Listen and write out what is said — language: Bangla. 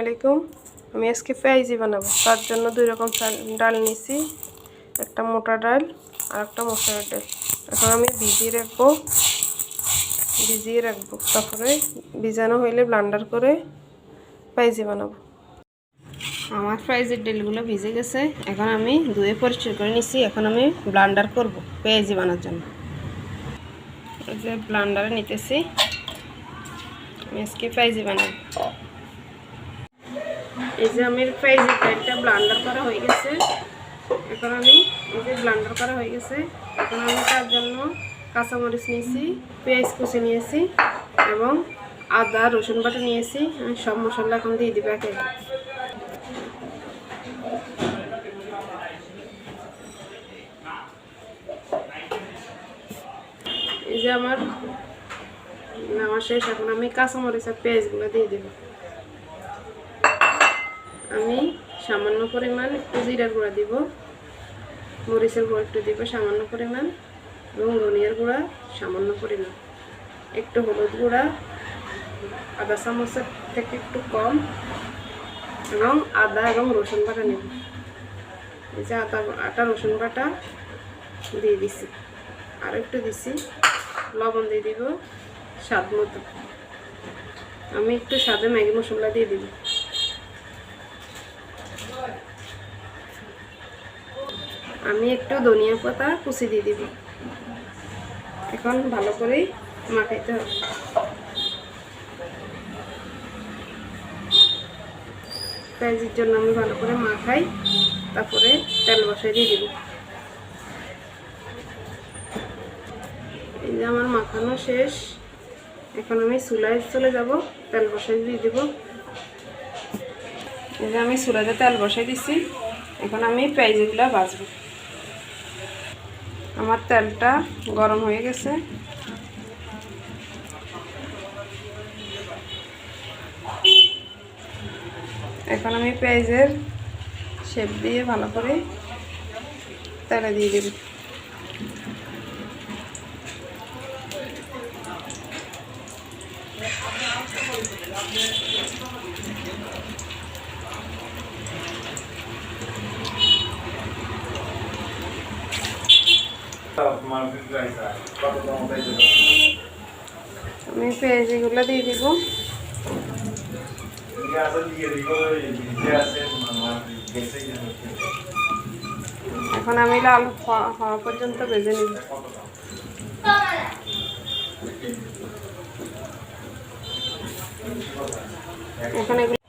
আলাইকুম। আমি আজকে পেঁয়াজি বানাবো। তার জন্য দুই রকম ডাল নিছি। একটা মোটা ডাল আর একটা মশলার ডাল। এখন আমি ভিজিয়ে রাখব। ভিজিয়ে রাখব। তারপরে ভিজানো হইলে ব্লান্ডার করে পেঁয়াজি বানাবো। আমার ফ্রাইজের ডালগুলো ভিজে গেছে। এখন আমি ধুয়ে পরিষ্কার করে নিছি। এখন আমি ব্লান্ডার করব পেঁয়াজি বানার জন্য। যে ব্লান্ডারে নিতেছি। আমি আজকে পেঁয়াজি বানাবো। এই যে আমি পেঁয়াজি ডালটা ব্লান্ডার করা হয়ে গেছে। এখন আমি এই যে ব্লান্ডার করা হয়ে গেছে। এখন আমি তার জন্য কাঁচামরিচ নিয়েছি, পেঁয়াজ কুচি নিয়েছি এবং আদা, রসুন বাটা নিয়েছি। আমি সব মশলা এখন দিয়ে দিবে একে। এই যে আমার নেওয়া শেষ। এখন আমি কাঁচামরিচ আর পেঁয়াজগুলো দিয়ে দেব। আমি সামান্য পরিমাণ একটু জিরার গুঁড়া দিব, মরিচের গুঁড়া একটু দিব সামান্য পরিমাণ, এবং ধনিয়ার গুঁড়া সামান্য পরিমাণ। একটু হলুদ গুঁড়া, আদা চামচের থেকে একটু কম, এবং আদা এবং রসুন বাটা নেব। এই যে আদা, আটা, রসুন বাটা দিয়ে দিছি। আর একটু দিছি, লবণ দিয়ে দিব, স্বাদ মতো। আমি একটু স্বাদে ম্যাগি মশলা দিয়ে দিব। আমি একটু ধনিয়া পাতা কুচি দিয়ে দিব। এখন ভালো করে মাখাইতে হবে। পেঁয়াজির জন্য আমি ভালো করে মাখাই, তারপরে তেল বসাই দিয়ে দিব। এই যে আমার মাখানো শেষ। এখন আমি চুলায় চলে যাব, তেল বসাই দিয়ে দিব। এই যে আমি চুলাতে তেল বসাই দিছি, এখন আমি পেঁয়াজিগুলো ভাজবো। আমার তেলটা গরম হয়ে গেছে। এখন আমি পেঁয়াজের শেপ দিয়ে ভালো করে তেলে দিয়ে দেব। আমি পেঁয়াজিগুলো দিয়ে দিব। এখন আমি লাল হওয়া হওয়া পর্যন্ত ভেজে নিব। এখন এগুলো